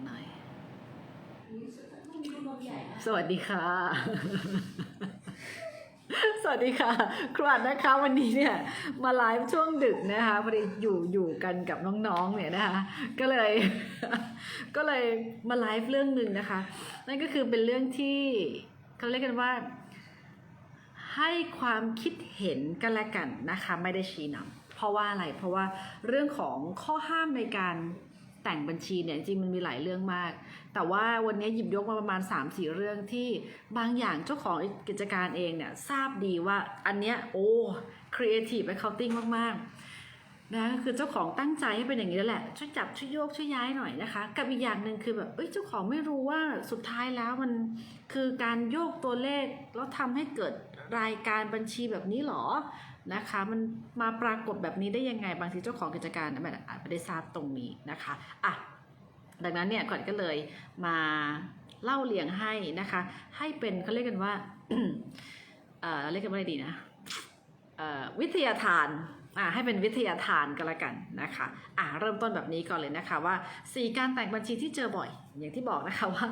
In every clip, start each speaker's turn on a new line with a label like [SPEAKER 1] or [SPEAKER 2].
[SPEAKER 1] หน่อยสวัสดีค่ะ สวัสดีค่ะครูอัดนะคะวันนี้เนี่ยมาไลฟ์ช่วงดึกนะคะพอดีอยู่อยู่กันกับน้องๆเนี่ยนะคะ ก็เลย ก็เลยมาไลฟ์เรื่องหนึ่งนะคะ นั่นก็คือเป็นเรื่องที่เขาเรียกกันว่า ให้ความคิดเห็นกันและกันนะคะ ไม่ได้ชี้นำเพราะว่าอะไรเพราะว่าเรื่องของข้อห้ามในการ แต่งบัญชีเนี่ยจริงมันมีหลายเรื่องมาก แต่ว่าวันนี้หยิบยกมาประมาณ 3-4 เรื่องที่บางอย่างเจ้าของกิจการเองเนี่ยทราบดีว่าอันเนี้ยโอ้ creative accounting มากๆนะคือเจ้าของตั้งใจให้เป็นอย่างนี้แล้วแหละช่วยจับช่วยโยกช่วยย้ายหน่อยนะคะ กับอีกอย่างหนึ่งคือแบบเอ้ยเจ้าของไม่รู้ว่าสุดท้ายแล้วมันคือการโยกตัวเลขแล้วทำให้เกิดรายการบัญชีแบบนี้หรอ นะคะ มันมาปรากฏแบบนี้ได้ยังไงบางทีเจ้าของกิจการอาจไม่ได้ทราบตรงนี้นะคะอะดังนั้นเนี่ยก่อนก็เลยมาเล่าเรียงให้นะคะ ให้เป็นเขาเรียกกันว่าเออเรียกกันว่าอะไรดีนะเออวิทยาทานอ่าให้เป็นวิทยาทานก็แล้วกันนะคะอ่าเริ่มต้นแบบนี้ก่อนเลยนะคะว่าสี่การแต่งบัญชีที่เจอบ่อย อย่างที่บอกนะคะว่า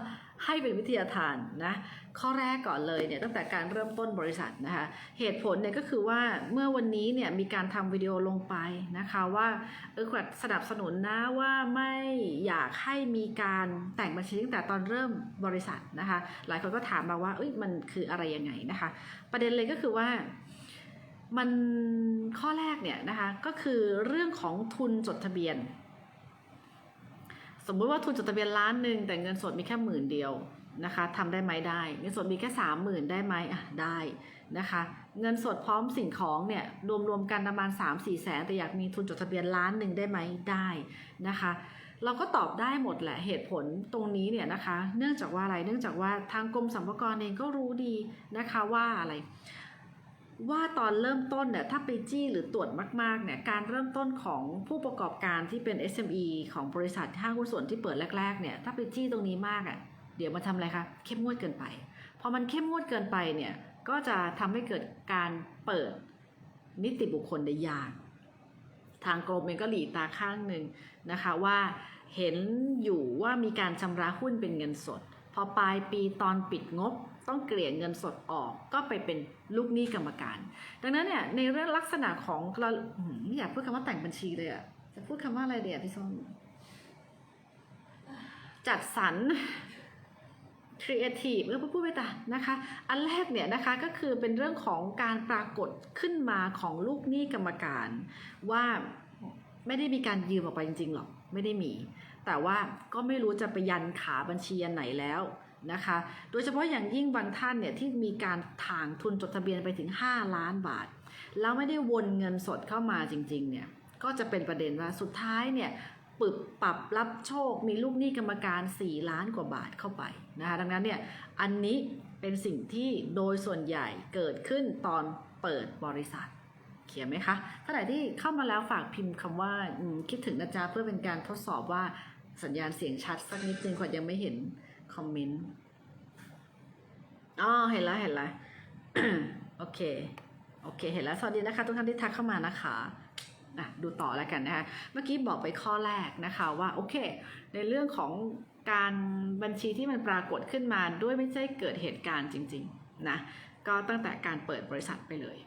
[SPEAKER 1] ให้เป็นวิทยาทานนะข้อแรกก่อนเลยเนี่ยตั้งแต่การเริ่มต้นบริษัทนะคะเหตุผลเนี่ยก็คือว่าเมื่อวันนี้เนี่ยมีการทำวิดีโอลงไปนะคะว่าเออขวัญสนับสนุนนะว่าไม่อยากให้มีการแต่งบัญชีตั้งแต่ตอนเริ่มบริษัทนะคะหลายคนก็ถามมาว่าเอ้ยมันคืออะไรยังไงนะคะ ประเด็นเลยก็คือว่ามันข้อแรกเนี่ยนะคะก็คือเรื่องของทุนจดทะเบียน สมมุติว่าทุนจดทะเบียนล้านหนึ่งแต่เงินสดมีแค่หมื่นเดียวนะคะทำได้ไหมได้ เงินสดมีแค่สามหมื่นได้ไหมอะได้นะคะ เงินสดพร้อมสิ่งของเนี่ยรวมๆกันประมาณ3 4แสนแต่อยากมีทุนจดทะเบียนล้านหนึ่งได้ไหมได้นะคะ เราก็ตอบได้หมดแหละเหตุผลตรงนี้เนี่ยนะคะ เนื่องจากว่าอะไรเนื่องจากว่าทางกรมสรรพากรเองก็รู้ดีนะคะว่าอะไร ว่าตอนเริ่มต้นเนี่ยถ้าไปจี้หรือตรวจมากๆเนี่ยการเริ่มต้นของผู้ประกอบการที่เป็น SME ของบริษัทห้างหุ้นส่วนที่เปิดแรกๆเนี่ยถ้าไปจี้ตรงนี้มากอะ่ะเดี๋ยวมาทำอะไรคะเข้มงวดเกินไปพอมันเข้มงวดเกินไปเนี่ยก็จะทำให้เกิดการเปิดนิติบุคคลได้ยากทางกรมเองก็หลีตาข้างหนึ่งนะคะว่าเห็นอยู่ว่ามีการชำระหุ้นเป็นเงินสด พอปลายปีตอนปิดงบ ต้องเกลี่ยเงินสดออกก็ไปเป็นลูกหนี้กรรมการ ดังนั้นเนี่ยในเรื่องลักษณะของเราอื้อหือไม่อยากพูดคำว่าแต่งบัญชีเลยอะจะพูดคำว่าอะไรเดียวพี่ส้มจัดสรรครีเอทีฟเออพูดไปตานะคะ อันแรกเนี่ยนะคะก็คือเป็นเรื่องของการปรากฏขึ้นมาของลูกหนี้กรรมการ ว่าไม่ได้มีการยืมออกไปจริงๆหรอก ไม่ได้มี แต่ว่าก็ไม่รู้จะไปยันขาบัญชีอันไหนแล้ว นะคะ โดยเฉพาะอย่างยิ่งบางท่านเนี่ยที่มีการถางทุนจดทะเบียนไปถึง 5 ล้านบาท แล้วไม่ได้วนเงินสดเข้ามาจริงๆเนี่ยก็จะเป็นประเด็นว่าสุดท้ายเนี่ยปึบปรับรับโชคมีลูกหนี้กรรมการ 4 ล้านกว่าบาทเข้าไปนะคะดังนั้นเนี่ยอันนี้เป็นสิ่งที่โดยส่วนใหญ่เกิดขึ้นตอนเปิดบริษัท เขียนไหมคะถ้าไหนที่เข้ามาแล้วฝากพิมพ์คำว่าคิดถึงนะจ๊ะเพื่อเป็นการทดสอบว่าสัญญาณเสียงชัดสักนิดนึงก่อนยังไม่เห็น คอมเมนต์อ๋อเห็นแล้วเห็นแล้วโอเค โอเค เห็นแล้ว สวัสดีนะคะ ทุกท่านที่ทักเข้ามานะคะอะดูต่อแล้วกันนะคะ เมื่อกี้บอกไปข้อแรกนะคะว่า โอเค ในเรื่องของการบัญชีที่มันปรากฏขึ้นมาด้วยไม่ใช่เกิดเหตุการณ์จริง ๆ นะ ก็ตั้งแต่การเปิดบริษัทไปเลย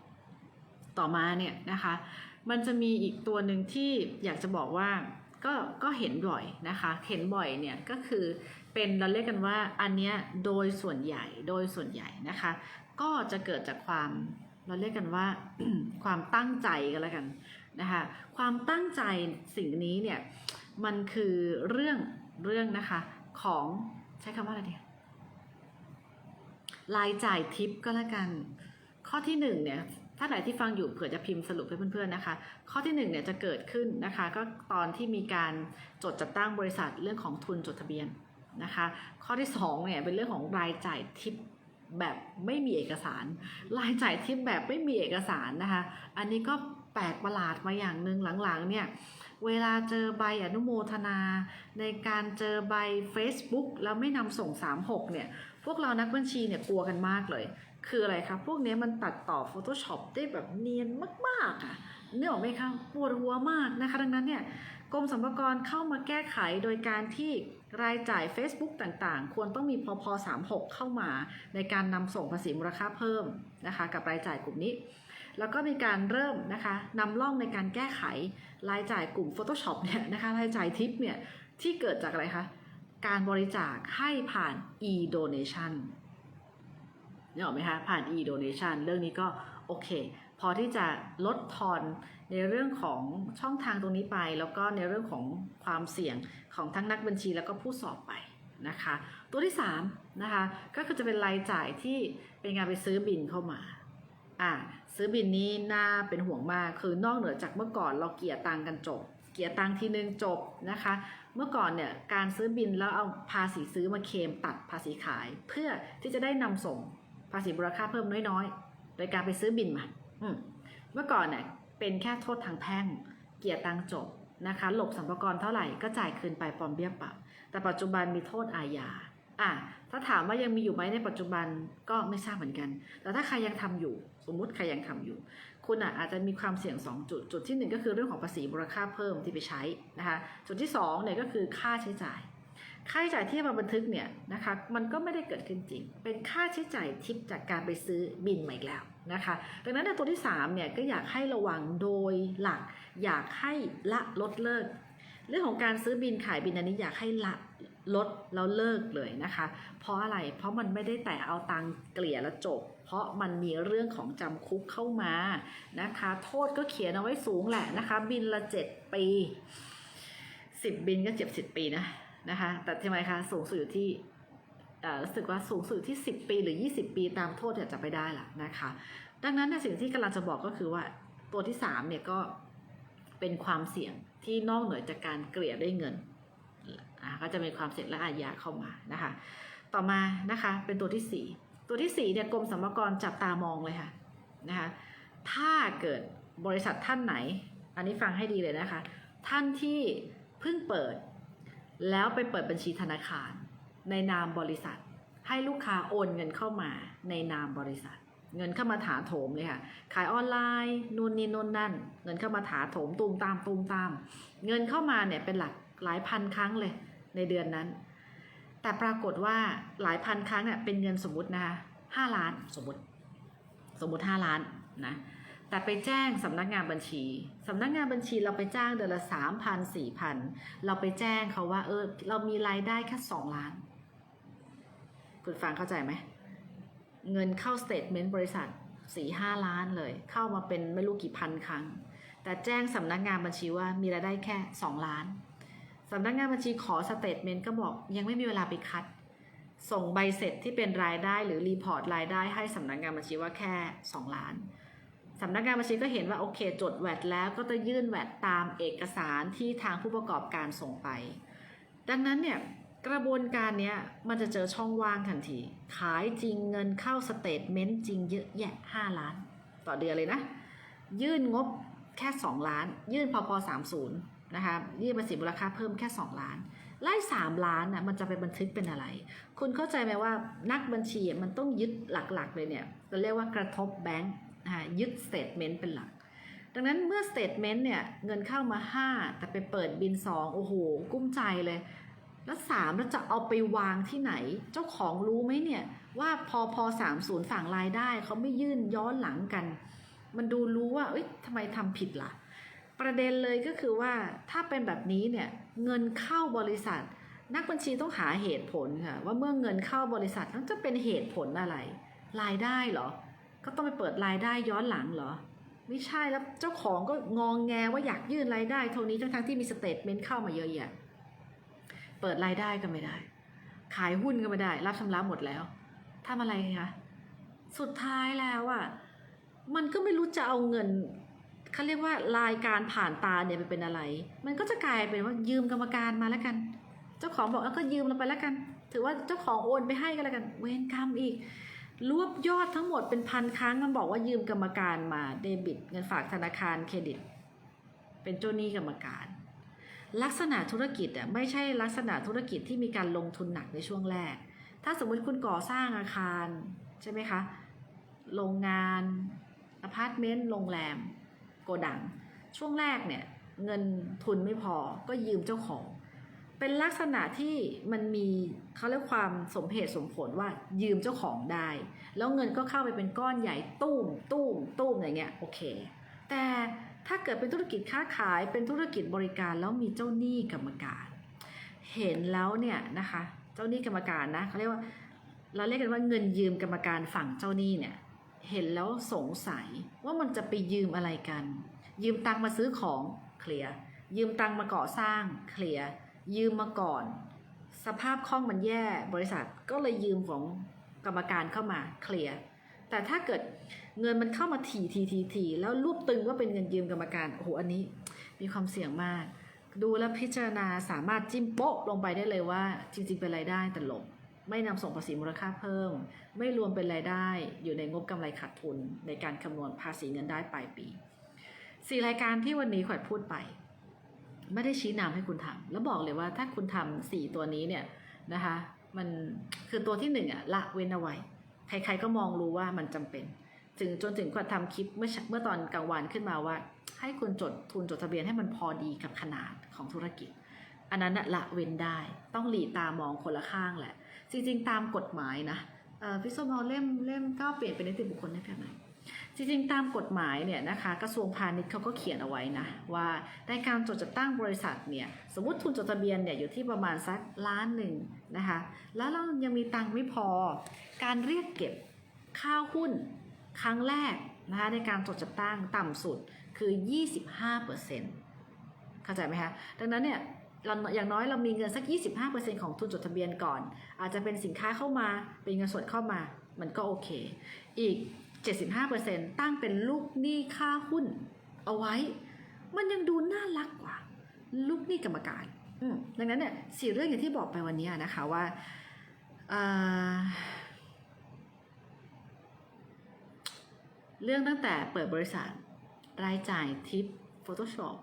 [SPEAKER 1] ต่อมาเนี่ยนะคะ มันจะมีอีกตัวหนึ่งที่อยากจะบอกว่า ก็ก็เห็นบ่อยนะคะ เห็นบ่อยเนี่ยก็คือเป็นเราเรียกกันว่าอันเนี้ยโดยส่วนใหญ่โดยส่วนใหญ่นะคะ ก็จะเกิดจากความเราเรียกกันว่าความตั้งใจกันแล้วกันนะคะความตั้งใจสิ่งนี้เนี่ยมันคือเรื่องเรื่องนะคะของใช้คำว่าอะไรเดียรายจ่ายทิปก็แล้วกัน ข้อที่หนึ่งเนี่ย ถ้าไหนที่ฟังอยู่เผื่อจะพิมพ์สรุปให้เพื่อนๆนะคะ ข้อที่หนึ่งเนี่ยจะเกิดขึ้นนะคะ ก็ตอนที่มีการจดจัดตั้งบริษัทเรื่องของทุนจดทะเบียนนะคะ ข้อที่สองเนี่ยเป็นเรื่องของรายจ่ายทิปแบบไม่มีเอกสาร รายจ่ายทิปแบบไม่มีเอกสารนะคะ อันนี้ก็แปลกประหลาดมาอย่างหนึ่งหลังๆเนี่ยเวลาเจอใบอนุโมทนา ในการเจอใบ Facebook แล้วไม่นำส่ง 36เนี่ยพวกเรานักบัญชีเนี่ยกลัวกันมากเลย คืออะไรครับพวกนี้มันตัดต่อ Photoshop ได้แบบเนียนมากๆอะเนึกออกไหมคะปวดหัวมากนะคะ ดังนั้นเนี่ยกรมสรรพากรเข้ามาแก้ไขโดยการที่รายจ่าย Facebook ต่างๆ ควรต้องมีพพ36 เข้ามาในการนำส่งภาษีมูลค่าเพิ่มนะคะกับรายจ่ายกลุ่มนี้ แล้วก็มีการเริ่มนะคะนำร่องในการแก้ไขรายจ่ายกลุ่ม Photoshop เนี่ยนะคะรายจ่ายทิปเนี่ยที่เกิดจากอะไรคะการบริจาคให้ผ่าน e-donation นี่ยหรอกไหมคะผ่าน e-donation เรื่องนี้ก็โอเค พอที่จะลดทอนในเรื่องของช่องทางตรงนี้ไป แล้วก็ในเรื่องของความเสี่ยงของทั้งนักบัญชีแล้วก็ผู้สอบไปนะคะตัวที่3นะคะก็คือจะเป็นรายจ่ายที่เป็นการไปซื้อบินเข้ามาอ่าซื้อบินนี้น่าเป็นห่วงมากคือนอกเหนือจากเมื่อก่อนเราเกี่ยตังกันจบ เกี่ยตังทีนึงจบนะคะ เมื่อก่อนเนี่ยการซื้อบินแล้วเอาภาษีซื้อมาเคมตัดภาษีขาย เพื่อที่จะได้นำส่ง ภาษีมูลค่าเพิ่มน้อยๆ โดยการไปซื้อบินมาเมื่อก่อนเนี่ยเป็นแค่โทษทางแพ่ง เกลี่ยตังจบนะคะหลบสัมภาระเท่าไหร่ก็จ่ายคืนไปปลอมเบี้ยปรับแต่ปัจจุบันมีโทษอาญาอะถ้าถามว่ายังมีอยู่ไหมในปัจจุบันก็ไม่ทราบเหมือนกัน แต่ถ้าใครยังทำอยู่ สมมุติใครยังทำอยู่ คุณอะอาจจะมีความเสี่ยง 2 จุด จุดที่ 1 ก็คือเรื่องของภาษีมูลค่าเพิ่มที่ไปใช้นะคะ จุดที่2เนี่ยก็คือค่าใช้จ่าย ค่าใช้จ่ายที่มาบันทึกเนี่ยนะคะมันก็ไม่ได้เกิดขึ้นจริง เป็นค่าใช้จ่ายทิปจากการไปซื้อบินใหม่อีกแล้วนะคะดังนั้นในตัวที่3เนี่ยก็อยากให้ระวังโดยหลัก อยากให้ละลดเลิก เรื่องของการซื้อบินขายบินอันนี้อยากให้ละลดแล้วเลิกเลยนะคะ เพราะอะไรเพราะมันไม่ได้แต่เอาตังเกลี่ยแล้วจบ เพราะมันมีเรื่องของจำคุกเข้ามานะคะ โทษก็เขียนเอาไว้สูงแหละนะคะ บินละ 7 ปี 10 บินก็เจ็บสิบปีนะ นะคะ แต่ทำไมคะสูงสุดอยู่ที่อ่อรู้สึกว่าสูงสุดที่ 10 ปีหรือ 20 ปีตามโทษเนี่ยจะไปได้ล่ะนะคะ ดังนั้นนสิ่งที่กำลังจะบอกก็คือว่าตัวที่3เนี่ยก็เป็นความเสี่ยงที่นอกเหนือจากการเกลี่ยด้เงินอ่าก็จะมีความเสี่ยงและอาญาเข้ามานะคะ ต่อมานะคะเป็นตัวที่ 4 ตัวที่4เนี่ยกรมสรรพากรจับตามองเลยค่ะนะคะถ้าเกิดบริษัทท่านไหน อันนี้ฟังให้ดีเลยนะคะ ท่านที่เพิ่งเปิด แล้วไปเปิดบัญชีธนาคาร ในนามบริษัท ให้ลูกค้าโอนเงินเข้ามาในนามบริษัท เงินเข้ามาถาโถมเลยค่ะ ขายออนไลน์นู่นนี่นู่นนั่น เงินเข้ามาถาโถมตูมตามตูมตาม เงินเข้ามาเนี่ยเป็นหลักหลายพันครั้งเลยในเดือนนั้น แต่ปรากฏว่าหลายพันครั้งเนี่ยเป็นเงินสมมตินะคะห้าล้านสมมติ สมมติห้าล้านนะ แต่ไปแจ้งสำนักงานบัญชีสำนักงานบัญชีเราไปจ้างเดือนละสามพันสี่พันเราไปแจ้งเขาว่า เออ เรามีรายได้แค่สองล้าน คุณฟังเข้าใจไหม เงินเข้าสเตทเมนต์บริษัทสี่ห้าล้านเลย เข้ามาเป็นไม่รู้กี่พันครั้ง แต่แจ้งสำนักงานบัญชีว่ามีรายได้แค่สองล้านสำนักงานบัญชีขอสเตทเมนต์ก็บอกยังไม่มีเวลาไปคัด ส่งใบเสร็จที่เป็นรายได้หรือรีพอร์ตรายได้ให้สำนักงานบัญชีว่าแค่2ล้าน สำนักงานบัญชีก็เห็นว่าโอเค จดแวดแล้วก็จะยื่นแวดตามเอกสารที่ทางผู้ประกอบการส่งไป ดังนั้นเนี่ยกระบวนการเนี้ยมันจะเจอช่องว่างทันที ขายจริงเงินเข้าสเตทเมนต์จริงเยอะแยะ 5 ล้าน ต่อเดือนเลยนะ ยื่นงบแค่ 2 ล้าน ยื่นพอพ30 นะคะยื่นภาษีมูลค่าเพิ่มแค่ 2 ล้าน ไล่สามล้านน่ะมันจะไปบันทึกเป็นอะไร คุณเข้าใจไหมว่านักบัญชีมันต้องยึดหลักๆเลยเนี่ยเราเรียกว่ากระทบแบงค์ นะคะยึดสเตทเมนต์เป็นหลัก ดังนั้นเมื่อสเตทเมนต์เนี่ยเงินเข้ามา 5 แต่ไปเปิดบิน 2 โอ้โห กุ้มใจเลย แล้วสามแล้วจะเอาไปวางที่ไหน เจ้าของรู้ไหมเนี่ยว่าพอพอสามศูนย์ฝั่งรายได้เขาไม่ยื่นย้อนหลังกัน มันดูรู้ว่า เอ้ยทำไมทำผิดล่ะ ประเด็นเลยก็คือว่าถ้าเป็นแบบนี้เนี่ยเงินเข้าบริษัท นักบัญชีต้องหาเหตุผลค่ะว่าเมื่อเงินเข้าบริษัทนั้นจะเป็นเหตุผลอะไร รายได้เหรอ ก็ต้องไปเปิดรายได้ย้อนหลังเหรอ ไม่ใช่แล้วเจ้าของก็งองแงว่าอยากยื่นรายได้เท่านี้ทั้งๆที่มีสเตทเมนต์เข้ามาเยอะแยะเปิดรายได้ก็ไม่ได้ ขายหุ้นก็ไม่ได้ รับชำระหมดแล้วทำอะไรคะสุดท้ายแล้วอะมันก็ไม่รู้จะเอาเงินเขาเรียกว่ารายการผ่านตาเนี่ยไปเป็นอะไร มันก็จะกลายเป็นว่ายืมกรรมการมาแล้วกัน เจ้าของบอกเออก็ยืมเราไปแล้วกัน ถือว่าเจ้าของโอนไปให้ก็แล้วกัน เวรกรรมอีก รวบยอดทั้งหมดเป็นพันครั้งมันบอกว่ายืมกรรมการมาเดบิตเงินฝากธนาคารเครดิต เป็นเจ้าหนี้กรรมการ ลักษณะธุรกิจอะไม่ใช่ลักษณะธุรกิจที่มีการลงทุนหนักในช่วงแรก ถ้าสมมติคุณก่อสร้างอาคารใช่ไหมคะโรงงานอพาร์ตเมนต์โรงแรม โกดัง ช่วงแรกเนี่ยเงินทุนไม่พอก็ยืมเจ้าของ เป็นลักษณะที่มันมีเขาเรียกความสมเหตุสมผลว่ายืมเจ้าของได้ แล้วเงินก็เข้าไปเป็นก้อนใหญ่ตุ้มตุ้มตุ้มอย่างเงี้ยโอเค แต่ถ้าเกิดเป็นธุรกิจค้าขายเป็นธุรกิจบริการแล้วมีเจ้าหนี้กรรมการ เห็นแล้วเนี่ยนะคะ เจ้าหนี้กรรมการนะเขาเรียกว่า เราเรียกกันว่าเงินยืมกรรมการฝั่งเจ้าหนี้เนี่ยเห็นแล้วสงสัยว่ามันจะไปยืมอะไรกัน ยืมตังค์มาซื้อของเคลียร์ยืมตังค์มาก่อสร้างเคลียร์ ยืมมาก่อน สภาพคล่องมันแย่บริษัทก็เลยยืมของกรรมการเข้ามาเคลียร์แต่ถ้าเกิดเงินมันเข้ามาถี่ทีทีทีแล้วรูปตึงว่าเป็นเงินยืมกรรมการโอ้โหอันนี้ มีความเสี่ยงมาก ดูแลพิจารณาสามารถจิ้มโป๊ะลงไปได้เลยว่า จริง ๆ เป็นรายได้แต่หลบไม่นำส่งภาษีมูลค่าเพิ่ม ไม่รวมเป็นรายได้อยู่ในงบกำไรขาดทุนในการคำนวณภาษีเงินได้ปลายปีสี่รายการที่วันนี้ขวัญพูดไป ไม่ได้ชี้นำให้คุณทำแล้วบอกเลยว่าถ้าคุณทำสี่ตัวนี้เนี่ยนะคะ มันคือตัวที่หนึ่งอะละเว้นเอาไว้ ใครๆก็มองรู้ว่ามันจำเป็น ถึงจนถึงขวัญทำคลิปเมื่อเมื่อตอนกลางวันขึ้นมาว่า ให้คุณจดทุนจดทะเบียนให้มันพอดีกับขนาดของธุรกิจ อันนั้นละเว้นได้ ต้องหลีตามองคนละข้างแหละ จริงๆ ตามกฎหมายนะเออพี่ส้มอาเล่มเล่มก็เปลี่ยนเป็นนิติบุคคลได้แค่ไหน จริงๆ ตามกฎหมายเนี่ยนะคะกระทรวงพาณิชย์เขาก็เขียนเอาไว้นะว่าในการจดจัดตั้งบริษัทเนี่ยสมมติทุนจดทะเบียนเนี่ยอยู่ที่ประมาณสักล้านหนึ่งนะคะแล้วเรายังมีตังค์ไม่พอ การเรียกเก็บค่าหุ้นครั้งแรกนะคะในการจดจัดตั้งต่ำสุดคือ 25%เข้าใจไหมคะดังนั้นเนี่ยเราอย่างน้อยเรามีเงินสัก 25%ของทุนจดทะเบียนก่อน อาจจะเป็นสินค้าเข้ามาเป็นเงินสดเข้ามามันก็โอเค อีก 75%ตั้งเป็นลูกหนี้ค่าหุ้น เอาไว้ มันยังดูน่ารักกว่า ลูกหนี้กรรมการดังนั้นเนี่ยสี่เรื่องอย่างที่บอกไปวันนี้นะคะว่าอ่าเรื่องตั้งแต่เปิดบริษัท รายจ่ายทิป Photoshop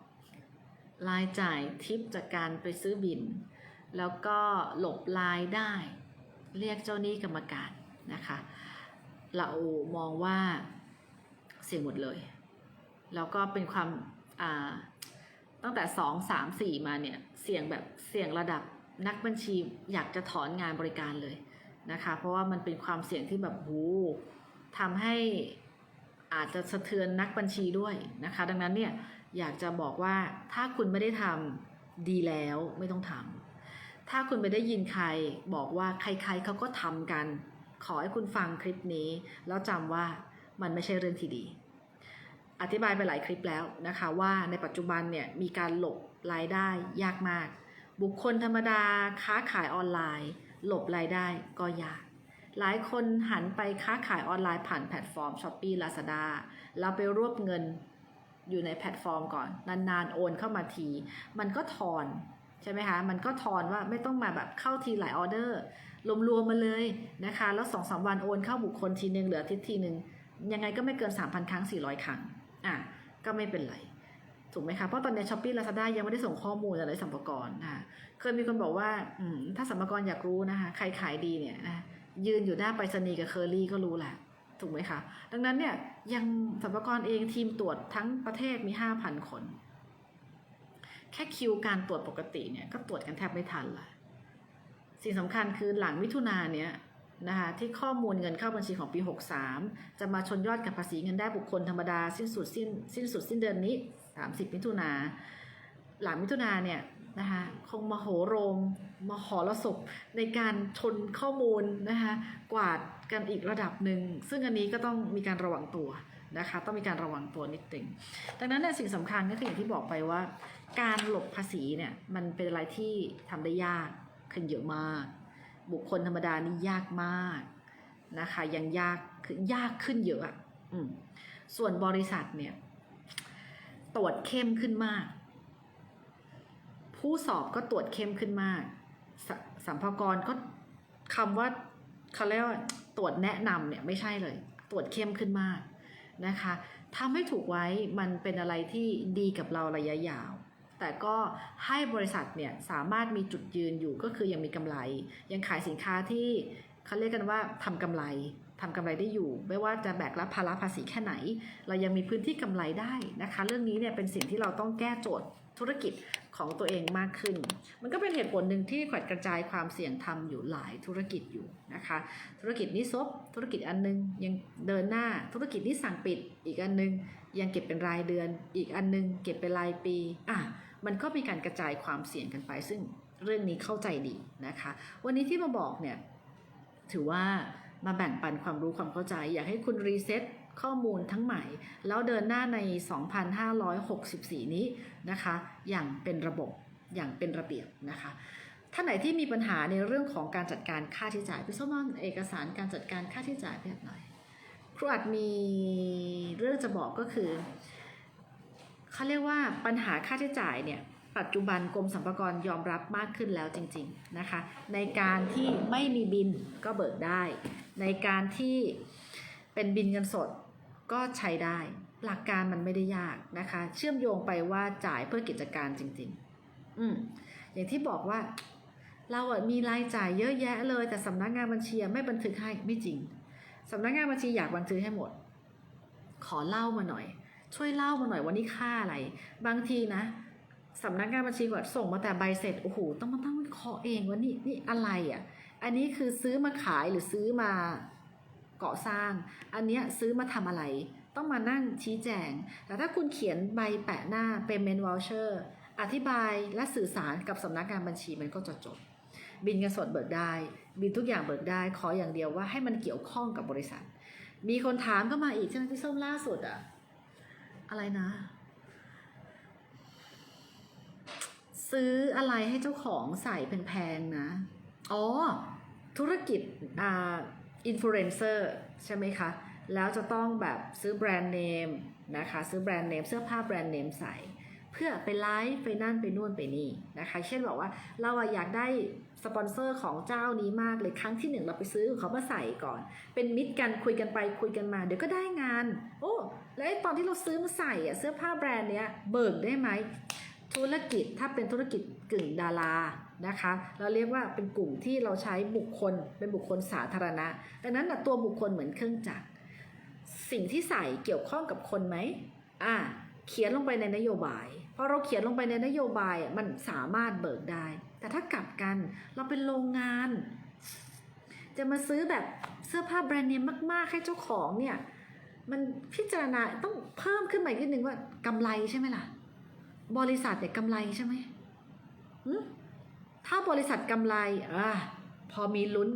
[SPEAKER 1] รายจ่ายทิปจากการไปซื้อบิน แล้วก็หลบรายได้ เรียกเจ้าหนี้กรรมการนะคะ เรามองว่าเสี่ยงหมดเลย แล้วก็เป็นความอ่าตั้งแต่สองสามสี่มาเนี่ยเสี่ยงแบบเสี่ยงระดับนักบัญชีอยากจะถอนงานบริการเลยนะคะ เพราะว่ามันเป็นความเสี่ยงที่แบบโหทำให้อาจจะสะเทือนนักบัญชีด้วยนะคะ ดังนั้นเนี่ยอยากจะบอกว่าถ้าคุณไม่ได้ทำดีแล้วไม่ต้องทำถ้าคุณไปได้ยินใครบอกว่าใครๆเขาก็ทำกัน ขอให้คุณฟังคลิปนี้ แล้วจำว่ามันไม่ใช่เรื่องที่ดี อธิบายไปหลายคลิปแล้วนะคะว่าในปัจจุบันเนี่ยมีการหลบรายได้ยากมาก บุคคลธรรมดาค้าขายออนไลน์ หลบรายได้ก็ยาก หลายคนหันไปค้าขายออนไลน์ผ่านแพลตฟอร์ม s h อ p e e Lazada แล้วไปรวบเงินอยู่ในแพลตฟอร์มก่อน นานๆ โอนเข้ามาที มันก็ทอน ใช่ไหมคะ มันก็ทอนว่าไม่ต้องมาแบบเข้าทีหลายออเดอร์รวมๆมาเลยนะคะ แล้วสองสามวันโอนเข้าบุคคลทีหนึ่งเหลือทิตย์ทีหนึ่งยังไงก็ไม่เกิน 3,000 ครั้ง 400 ครั้ง อะ ก็ไม่เป็นไร ถูกไหมคะ เพราะตอนนี้ช้อปปี้ลาซาด้ายังไม่ได้ส่งข้อมูลอะไรสัมภาระนะเคยมีคนบอกว่า อืม ถ้าสัมภาระอยากรู้นะคะ ใครขายดีเนี่ยนะ ยืนอยู่หน้าไปรษณีย์กับเคอรี่ก็รู้แหละ ถูกไหมคะ ดังนั้นเนี่ย ยังสัมภาระเองทีมตรวจทั้งประเทศมี 5,000 คน แค่คิวการตรวจปกติเนี่ยก็ตรวจกันแทบไม่ทันละสิ่งสำคัญคือหลังมิถุนาเนี่ยนะคะที่ข้อมูลเงินเข้าบัญชีของปี 63 จะมาชนยอดกับภาษีเงินได้บุคคลธรรมดา สิ้นสุดสิ้นสิ้นสุดสิ้นเดือนนี้ 30 มิถุนาหลังมิถุนาเนี่ยนะคะคงมโหโรมมหรสพในการชนข้อมูลนะคะกวาดกันอีกระดับหนึ่ง ซึ่งอันนี้ก็ต้องมีการระวังตัวนะคะต้องมีการระวังตัวนิดหนึ่งดังนั้นเนี่ยสิ่งสำคัญก็คืออย่างที่บอกไปว่า การหลบภาษีเนี่ยมันเป็นอะไรที่ทำได้ยากขึ้นเยอะมาก บุคคลธรรมดานี่ยากมากนะคะ ยังยากคือยากขึ้นเยอะอะอืมส่วนบริษัทเนี่ย ตรวจเข้มขึ้นมาก ผู้สอบก็ตรวจเข้มขึ้นมากสสัมภากรก็คำว่าเขาเรียกว่าตรวจแนะนำเนี่ยไม่ใช่เลย ตรวจเข้มขึ้นมากนะคะทำให้ถูกไว้มันเป็นอะไรที่ดีกับเราระยะยาว แต่ก็ให้บริษัทเนี่ยสามารถมีจุดยืนอยู่ก็คือยังมีกำไร ยังขายสินค้าที่เขาเรียกกันว่าทำกำไรทำกำไรได้อยู่ ไม่ว่าจะแบกรับภาระภาษีแค่ไหน เรายังมีพื้นที่กำไรได้นะคะ เรื่องนี้เนี่ยเป็นสิ่งที่เราต้องแก้โจทย์ธุรกิจของตัวเองมากขึ้น มันก็เป็นเหตุผลหนึ่งที่ขวัญกระจายความเสี่ยงทำอยู่หลายธุรกิจอยู่นะคะ ธุรกิจนี้ซบธุรกิจอันนึงยังเดินหน้าธุรกิจนี้สั่งปิด อีกอันนึงยังเก็บเป็นรายเดือน อีกอันนึงเก็บเป็นรายปีอะ มันก็มีการกระจายความเสี่ยงกันไป ซึ่งเรื่องนี้เข้าใจดีนะคะ วันนี้ที่มาบอกเนี่ยถือว่ามาแบ่งปันความรู้ความเข้าใจ อยากให้คุณรีเซ็ตข้อมูลทั้งใหม่ แล้วเดินหน้าใน 2,564 นี้นะคะ อย่างเป็นระบบอย่างเป็นระเบียบนะคะท่านไหนที่มีปัญหาในเรื่องของการจัดการค่าใช้จ่ายพี่ส้มว่าเอกสารการจัดการค่าใช้จ่ายแบบหน่อยครูอาจมีเรื่องจะบอกก็คือ เขาเรียกว่าปัญหาค่าใช้จ่ายเนี่ยปัจจุบันกรมสรรพากรยอมรับมากขึ้นแล้วจริงๆนะคะในการที่ไม่มีบินก็เบิกได้ ในการที่เป็นบินเงินสดก็ใช้ได้ หลักการมันไม่ได้ยากนะคะ เชื่อมโยงไปว่าจ่ายเพื่อกิจการจริง ๆ อืมอย่างที่บอกว่า เราอะมีรายจ่ายเยอะแยะเลย แต่สำนักงานบัญชีไม่บันทึกให้ไม่จริงสำนักงานบัญชีอยากบันทึกให้หมด ขอเล่ามาหน่อย ช่วยเล่ามาหน่อยว่านี่ค่าอะไร บางทีนะสำนักงานบัญชีกว่าส่งมาแต่ใบเสร็จโอ้โหต้องมาตั้งวิเคราะห์เองว่านี่นี่อะไรอะ่ะ อันนี้คือซื้อมาขายหรือซื้อมาก่อสร้าง อันเนี้ยซื้อมาทำอะไร ต้องมานั่งชี้แจง แต่ถ้าคุณเขียนใบแปะหน้า payment voucher อธิบายและสื่อสารกับสำนักงานบัญชีมันก็จะจบ บินเงินสดเบิกได้ บินทุกอย่างเบิกได้ ขออย่างเดียวว่าให้มันเกี่ยวข้องกับบริษัท มีคนถามเข้ามาอีกใช่ไหมพี่ส้มล่าสุดอะ อะไรนะ ซื้ออะไรให้เจ้าของใส่แพงๆนะ อ๋อ ธุรกิจอ่าอินฟลูเอนเซอร์ใช่ไหมคะ แล้วจะต้องแบบซื้อแบรนด์เนมนะคะ ซื้อแบรนด์เนมเสื้อผ้าแบรนด์เนมใส่ เพื่อไปไลฟ์ไปนั่นไปนู่นไปนี่นะคะ เช่นบอกว่าเราอยากได้ สปอนเซอร์ของเจ้านี้มากเลยครั้งที่หนึ่งเราไปซื้อเขามาใส่ก่อน เป็นมิตรกันคุยกันไปคุยกันมา เดี๋ยวก็ได้งาน โอ้แล้วตอนที่เราซื้อมาใส่อะเสื้อผ้าแบรนด์เนี้ยเบิกได้ไหมธุรกิจถ้าเป็นธุรกิจกึ่งดารานะคะ เราเรียกว่าเป็นกลุ่มที่เราใช้บุคคลเป็นบุคคลสาธารณะ ดังนั้นนะตัวบุคคลเหมือนเครื่องจักรสิ่งที่ใส่เกี่ยวข้องกับคนไหมอ่าเขียนลงไปในนโยบายพอเราเขียนลงไปในนโยบายมันสามารถเบิกได้ แต่ถ้ากลับกันเราเป็นโรงงาน จะมาซื้อแบบเสื้อผ้าแบรนด์เนมมาก ๆ ให้เจ้าของเนี่ย มันพิจารณาต้องเพิ่มขึ้นมาอีกนิดนึงว่ากำไรใช่ไหมล่ะ บริษัทเนี่ยกำไรใช่ไหมถ้าบริษัทกำไรอะพอมีลุ้น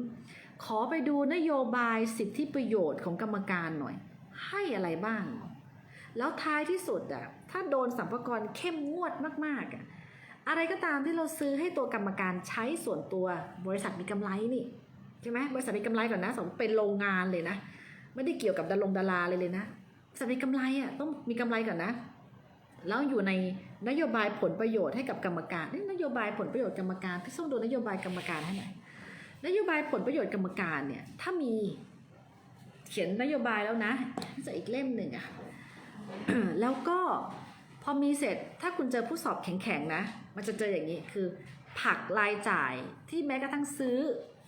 [SPEAKER 1] ขอไปดูนโยบายสิทธิประโยชน์ของกรรมการหน่อย ให้อะไรบ้าง แล้วท้ายที่สุดอะถ้าโดนสัมภาระเข้มงวดมากๆอะ อะไรก็ตามที่เราซื้อให้ตัวกรรมการใช้ส่วนตัวบริษัทมีกำไรนี่ใช่ไหมบริษัทมีกำไรก่อนนะสมมติเป็นโรงงานเลยนะไม่ได้เกี่ยวกับดารงดาราเลยเลยนะบริษัทมีกำไรอะต้องมีกำไรก่อนนะแล้วอยู่ในนโยบายผลประโยชน์ให้กับกรรมการนี่นโยบายผลประโยชน์กรรมการพี่ส้มดูนโยบายกรรมการให้หน่อยนโยบายผลประโยชน์กรรมการเนี่ยถ้ามีเขียนนโยบายแล้วนะจะอีกเล่มหนึ่งอะแล้วก็ พอมีเสร็จถ้าคุณเจอผู้สอบแข็งๆนะ มันจะเจออย่างนี้คือ ผักรายจ่ายที่แม้กระทั่งซื้อ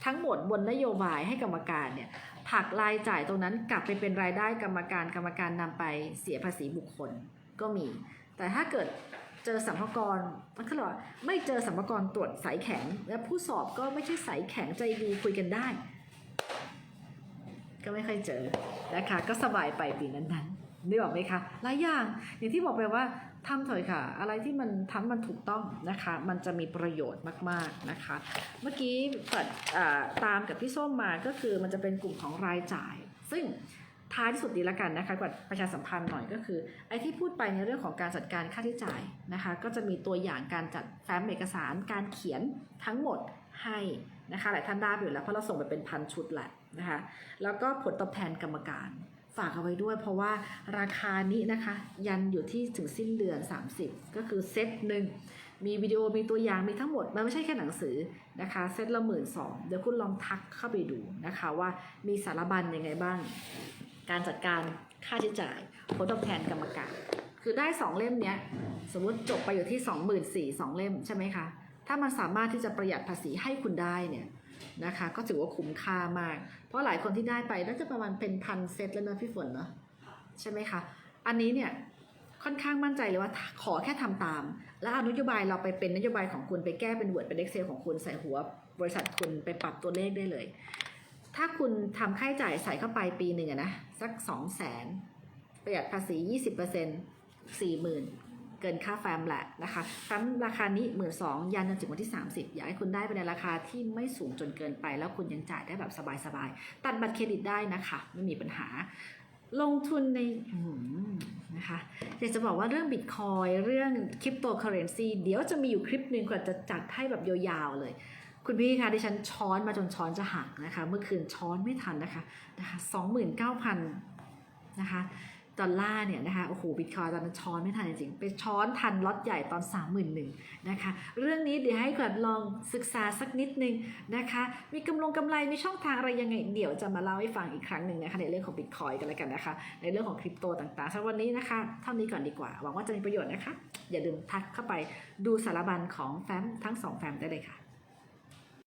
[SPEAKER 1] ทั้งหมดบนนโยบายให้กรรมการเนี่ยผักรายจ่ายตรงนั้นกลับไปเป็นรายได้กรรมการกรรมการนำไปเสียภาษีบุคคลก็มี แต่ถ้าเกิดเจอสัมภากรมันก็เรียไม่เจอสัมภากรตรวจสายแข็ง และผู้สอบก็ไม่ใช่สายแข็งใจดีคุยกันได้ ก็ไม่ค่อยเจอนะคะก็สบายไปปีนั้นๆ นึกออกไหมคะหลายอย่างอย่างที่บอกไปว่าทำเถอะค่ะ อะไรที่มันทำมันถูกต้องนะคะ มันจะมีประโยชน์มากๆนะคะ เมื่อกี้เปิดตามกับพี่ส้มมาก็คือมันจะเป็นกลุ่มของรายจ่าย ซึ่งท้ายที่สุดดีละกันนะคะกว่าประชาสัมพันธ์หน่อยก็คือไอ้ที่พูดไปในเรื่องของการจัดการค่าใช้จ่ายนะคะ ก็จะมีตัวอย่างการจัดแฟ้มเอกสารการเขียนทั้งหมดให้นะคะหลายท่านได้ไปอยู่แล้วเพราะเราส่งไปเป็นพันชุดแหละนะคะแล้วก็ผลตอบแทนกรรมการ ฝากเอาไว้ด้วย เพราะว่าราคานี้นะคะ ยันอยู่ที่ถึงสิ้นเดือน 30 ก็คือเซตหนึ่งมีวิดีโอมีตัวอย่างมีทั้งหมด มันไม่ใช่แค่หนังสือนะคะเซตละหมื่นสองเดี๋ยวคุณลองทักเข้าไปดูนะคะว่ามีสารบัญยังไงบ้าง การจัดการค่าใช้จ่ายผลตอบแทนกรรมการ คือได้ 2 เล่มเนี้ยสมมติจบไปอยู่ที่ 24,000 2 เล่มใช่ไหมคะ ถ้ามันสามารถที่จะประหยัดภาษีให้คุณได้เนี่ย นะคะ ก็ถือว่าคุ้มค่ามาก เพราะหลายคนที่ได้ไปน่าจะประมาณเป็นพันเซตแล้วนะพี่ฝนเนาะใช่ไหมคะ อันนี้เนี่ยค่อนข้างมั่นใจเลยว่าขอแค่ทำตาม แล้วเอานโยบายเราไปเป็นนโยบายของคุณไปแก้เป็น Word เป็น Excel ของคุณใส่หัว บริษัทคุณไปปรับตัวเลขได้เลย ถ้าคุณทำค่าใช้จ่ายใส่เข้าไปปีหนึ่งอะนะสักสองแสนประหยัดภาษี20%สี่หมื่น เกินค่าแฟมแหละนะคะแฟมราคานี้หมื่นสองยันจนถึงวันที่ 30 อยากให้คุณได้ไปในราคาที่ไม่สูงจนเกินไป แล้วคุณยังจ่ายได้แบบสบายๆ ตัดบัตรเครดิตได้นะคะ ไม่มีปัญหา ลงทุนในนะคะอยากจะบอกว่าเรื่องบิตคอยเรื่องคริปโตเคอเรนซีเดี๋ยวจะมีอยู่คลิปหนึ่งกว่าจะจัดให้แบบยาวๆเลยคุณพี่คะดิฉันช้อนมาจนช้อนจะหักนะคะ เมื่อคืนช้อนไม่ทันนะคะนะคะสองหมื่นเก้าพันนะคะ ดอลลาร์เนี่ยนะคะโอ้โหบิตคอยตอนนั้นช้อนไม่ทันจริงๆไปช้อนทันล็อตใหญ่ตอน 3 1 0 0 0นะคะเรื่องนี้เดี๋ยวให้ก่อนลองศึกษาสักนิดนึงนะคะมีกำลงกำไรมีช่องทางอะไรยังไงเดี๋ยวจะมาเล่าให้ฟังอีกครั้งหนึ่งนะคะในเรื่องของบิตคอยกันแล้วกันนะคะในเรื่องของคริปโตต่างๆสำหรับวันนี้นะคะเท่านี้ก่อนดีกว่า หวังว่าจะมีประโยชน์นะคะ อย่าลืมทักเข้าไปดูสารบัญของแฟ้มทั้งสองแฟ้มได้เลยค่ะ